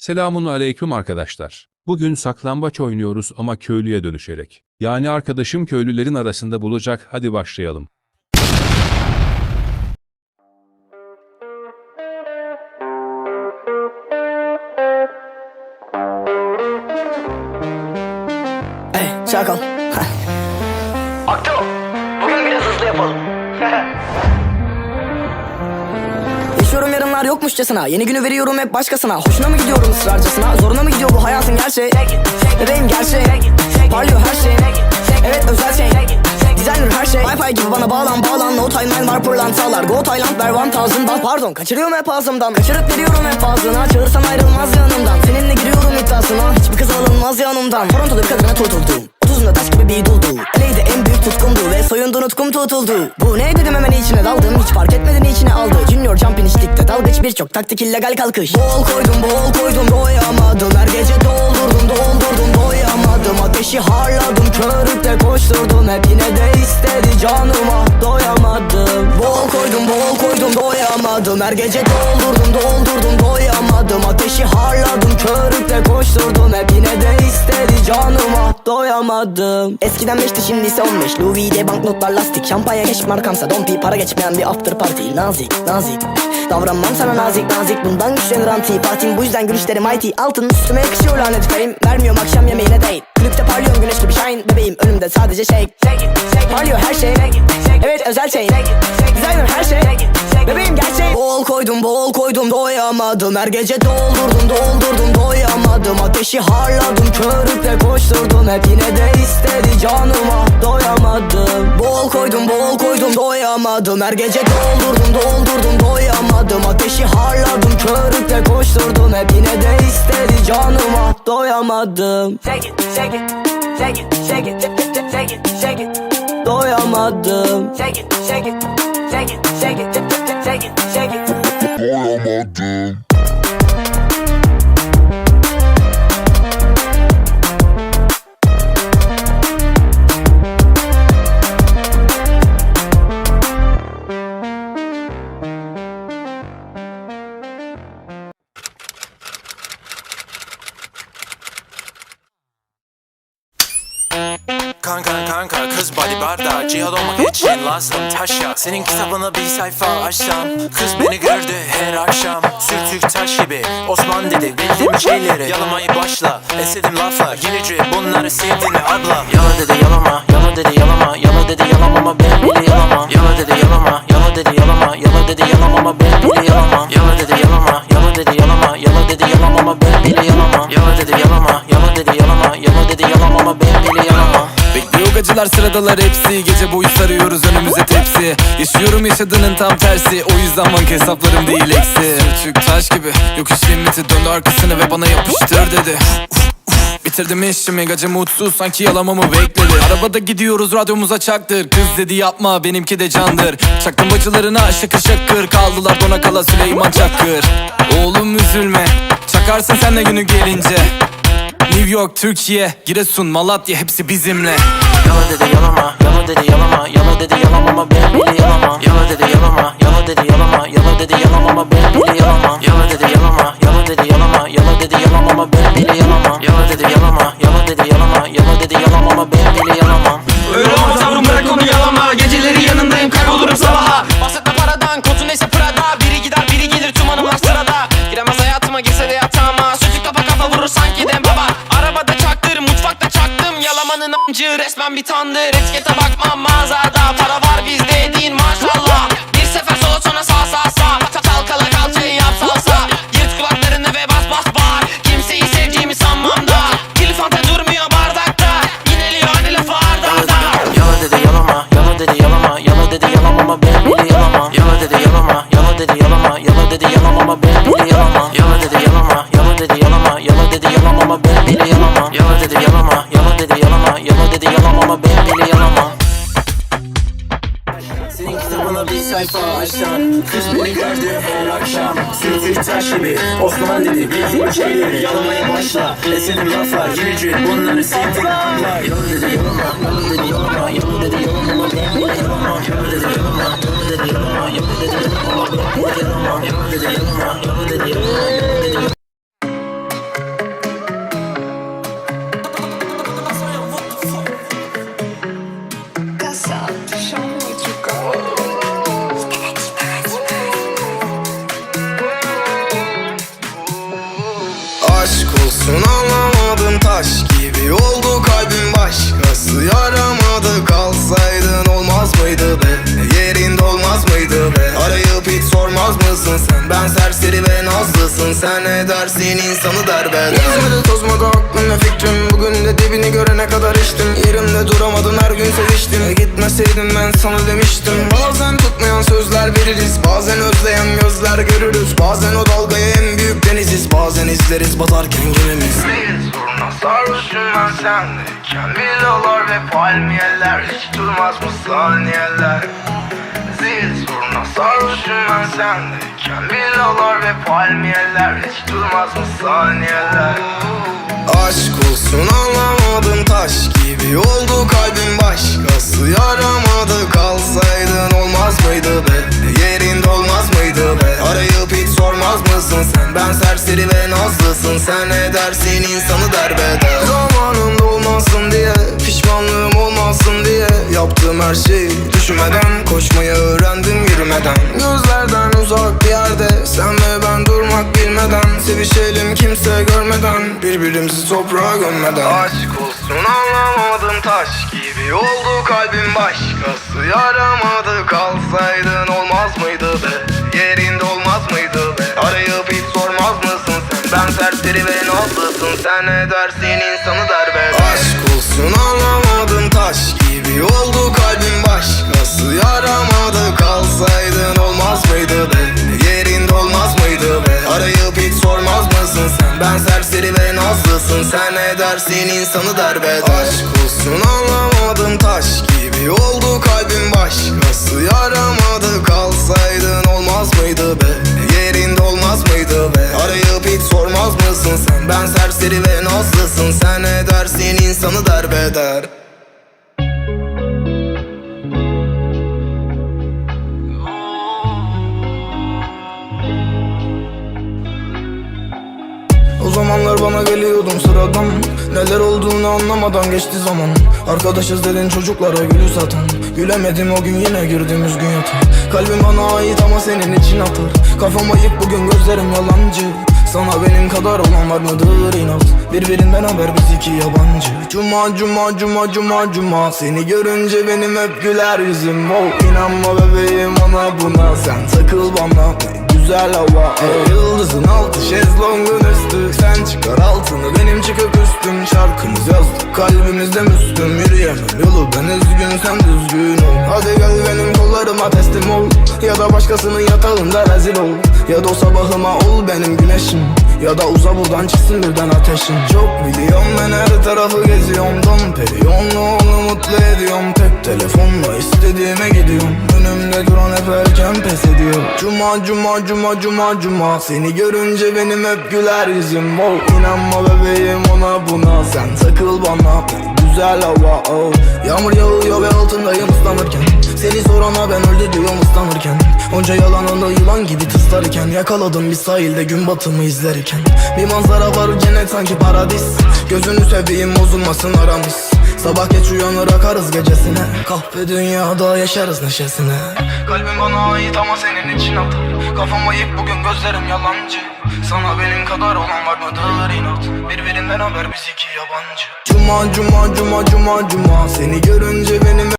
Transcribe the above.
Selamun aleyküm arkadaşlar. Bugün saklambaç oynuyoruz ama köylüye dönüşerek. Yani arkadaşım köylülerin arasında bulacak. Hadi başlayalım. Ey çakal. Akto, yokmuşçasına. Yeni günü veriyorum hep başkasına. Hoşuna mı gidiyorum ısrarcasına Zoruna mı gidiyor bu hayatın gerçeği? Bebeğim gerçeği. Parlıyor her şey. Evet özel şey. Designer her şey. Wi-Fi gibi bana bağlan bağlan. No timeline var pırlantalar Go Thailand ver one thousand bak Pardon kaçırıyorum hep ağzımdan. Kaçırıp veriyorum hep fazlına Çağırsan ayrılmaz yanımdan. Seninle giriyorum iddiasına. Hiçbir kız alınmaz yanımdan. Toronto'da bir kadına tutuldum Otuzunda taş gibi bir duldu. Eleydi en büyük tutkumdu Ve soyundu nutkum tutuldu. Bu ne dedim hemen içine daldım Hiç fark etmeden içine aldı. Junior jumping içlikte dalgıç birçok taktik illegal kalkış. Bol koydum bol koydum doyamadım Her gece doldurdum doldurdum doyamadım. Ateşi harladım körükle koşturdum. Hep yine de istedi canıma. Doyamadım doyamadım. Her gece doldurdum doldurdum doyamadım. Ateşi harladım körükle koşturdum. Hep yine de istedi canıma. Doyamadım. Eskiden beşti şimdi ise 15 Louis V banknotlar lastik. Şampanya geç markamsa dompi Para geçmeyen bir after party. Nazik nazik. Davranmam sana nazik nazik. Bundan güçlenir antipatim Bu yüzden gülüşlerim mighty. Altın üstüme yakışıyor lanet fame Vermiyorum akşam yemeğine date Klipte parlıyorum güneş gibi shine. Bebeğim önümde sadece shake Parlıyor her şey Evet özel şey. Designer her şey. Bebeğim gerçek Bol koydum bol koydum doyamadım. Her gece doldurdum doldurdum doyamadım. Ateşi harladım körükle koşturdum. Hep yine de istedi canıma. Doyamadım. Bol koydum bol koydum doyamadım. Her gece doldurdum doldurdum doyamadım. Ateşi harladım körükle koşturdum. Hep yine de istedi canıma. Doyamadım. Shake it, shake it, shake it, shake it, shake it, shake it, Doyamadım shake it, shake it, shake it, shake it, shake it, shake it. Kanka kanka kız body barda Cihad olmak için lazım taş yak Senin kitabını bir sayfa açsam Kız beni gördü her akşam. Sürtük taş gibi Osman dedi bildiğim şeyleri. Yalamayı başla Esedim laflar Yenici bunları sevdiğini abla. Yala dedi yalama Yala dedi yalama sıradalar hepsi. Gece boyu sarıyoruz önümüze tepsi. Yaşıyorum yaşadığının tam tersi. O yüzden banka hesaplarım değil eksi. Sürtük taş gibi. Yokuş limiti Döndü arkasını ve bana yapıştır dedi. Bitirdim işimi. Gacı mutsuz. Sanki yalamamı bekledi. Arabada gidiyoruz. Radyomuza çaktır. Kız dedi yapma. Benimki de candır. Çaktım bacılarına. Şakır şakır Kaldılar. Dona kala Süleyman Çakır. Oğlum üzülme. Çakarsın sen de günü gelince. New York, Türkiye, Giresun, Malatya. Hepsi bizimle Yala dedi yalama, yala dedi yalama, yala dedi yalamama ben bile yalamam. Yala dedi yalama, yala dedi yalama, yala dedi yalamama ben bile yalamam. Amcı resmen bir tandır. Etikete bakmam mağazada Para var bizde gibi Osman dedi bildiğim şeyleri Yalamaya başla Esedim laflar Yenici bunları anlar Yalan dedi yalama Yalan dedi yalama Yalan dedi yalama Ben bile yalamam Yalan dedi yalama Yalan dedi yalama Yalan dedi yalama Ben bile yalamam Yalan dedi yalama Yalan dedi yalama Aşk olsun anlamadım taş gibi oldu kalbim başkası. Yaramadı kalsaydın olmaz mıydı be? Yerinde olmaz mıydı be? Arayıp hiç sormaz mısın sen? Ben serseri ve nazlısın. Sen ne dersin? İnsanı derbeder Gezmedi tozmadı aklım ve fikrim Bugün de dibini görene kadar içtim Yerimde duramadın her gün seviştim e Gitmeseydin ben sana demiştim. Bazen tutmayan sözler veririz Bazen özleyen gözler görürüz. Bazen o dalgaya Bazen izleriz batarken gemimiz Soruna sarhoşum ben sendeyken Villalar ve palmiyeler Hiç durmaz mı saniyeler? Zil soruna sarhoşum ben sendeyken Villalar ve palmiyeler Hiç durmaz mı saniyeler Aşk olsun anlamadım taş gibi oldu kalbim başkası yaramadı. Kalsaydın olmaz mıydı be? Yerinde olmaz mıydı be? Arayıp hiç sormaz mısın sen? Ben serseri ve nazlısın. Sen ne dersin? İnsanı derbeder. Zamanında olmasın diye pişmanlığım olmasın diye Yaptığım her şeyi düşünmeden Koşmayı öğrendim yürümeden. Gözlerden uzak bir yerde Sen ve ben durmak bilmeden Sevişelim kimse görmeden Birbirimizi toprağa gömmeden. Aşk olsun anlamadım taş gibi Oldu kalbim başkası yaramadı. Kalsaydın olmaz mıydı be? Yerinde olmaz mıydı be? Arayıp hiç sormaz mısın sen? Ben serseri ve nazlısın. Sen ne dersin? İnsanı derbeder Aşk olsun anlamadım dersin insanı derbeder. Aşk olsun anlamadım taş gibi Oldu kalbim başkası. Yaramadı Kalsaydın olmaz mıydı be? Yerinde olmaz mıydı be? Arayıp hiç sormaz mısın sen? Ben serseri ve nazlısın. Sen ne dersin insanı derbeder bana geliyordum sıradan. Neler olduğunu anlamadan geçti zaman. Arkadaşız dedin çocuklara gülü satan. Gülemedim o gün yine girdim üzgün yatağa. Kalbim bana ait ama senin için atar. Kafam ayık bugün gözlerim yalancı. Sana benim kadar olan var mıdır inat? Birbirinden haber biz iki yabancı. Cuma cuma cuma cuma cuma. Seni görünce benim hep güler yüzüm. Oh, İnanma bebeğim ona buna. Sen takıl bana güzel hava. Ey. Yıldızın altı şezlongun çıkar altını benim çıkıp üstüm. Şarkımız yazdık kalbimizde müslüm. Yürüyemem yolu ben üzgün sen düzgün ol. Hadi gel benim kollarıma teslim ol. Ya da başkasının yatağında rezil ol. Ya da o sabahıma ol benim güneşim ya da uza buradan çıksın birden ateşin. Çok biliyorum ben her tarafı geziyorum. Dom periyonlu onu mutlu ediyorum. Tek telefonla istediğime gidiyorum. Önümde duran hep erken pes ediyor. Cuma cuma cuma cuma cuma. Seni görünce benim hep güler yüzüm. Oh, İnanma bebeğim ona buna. Sen takıl bana güzel hava oh. Yağmur yağıyor ve altındayım ıslanırken. Seni sorana ben öldü diyorum ıslanırken. Onca yalanında yılan gibi tıslarken. Yakaladım bir sahilde gün batımı izlerken. Bir manzara var cennet sanki paradis. Gözünü seveyim bozulmasın aramız. Sabah geç uyanır akarız gecesine. Kahve dünyada yaşarız neşesine. Kalbim bana ait ama senin için atar. Kafam ayık bugün gözlerim yalancı Sana benim kadar olan var mıdır inat? Birbirinden haber biz iki yabancı. Cuma cuma cuma cuma cuma. Seni görünce benim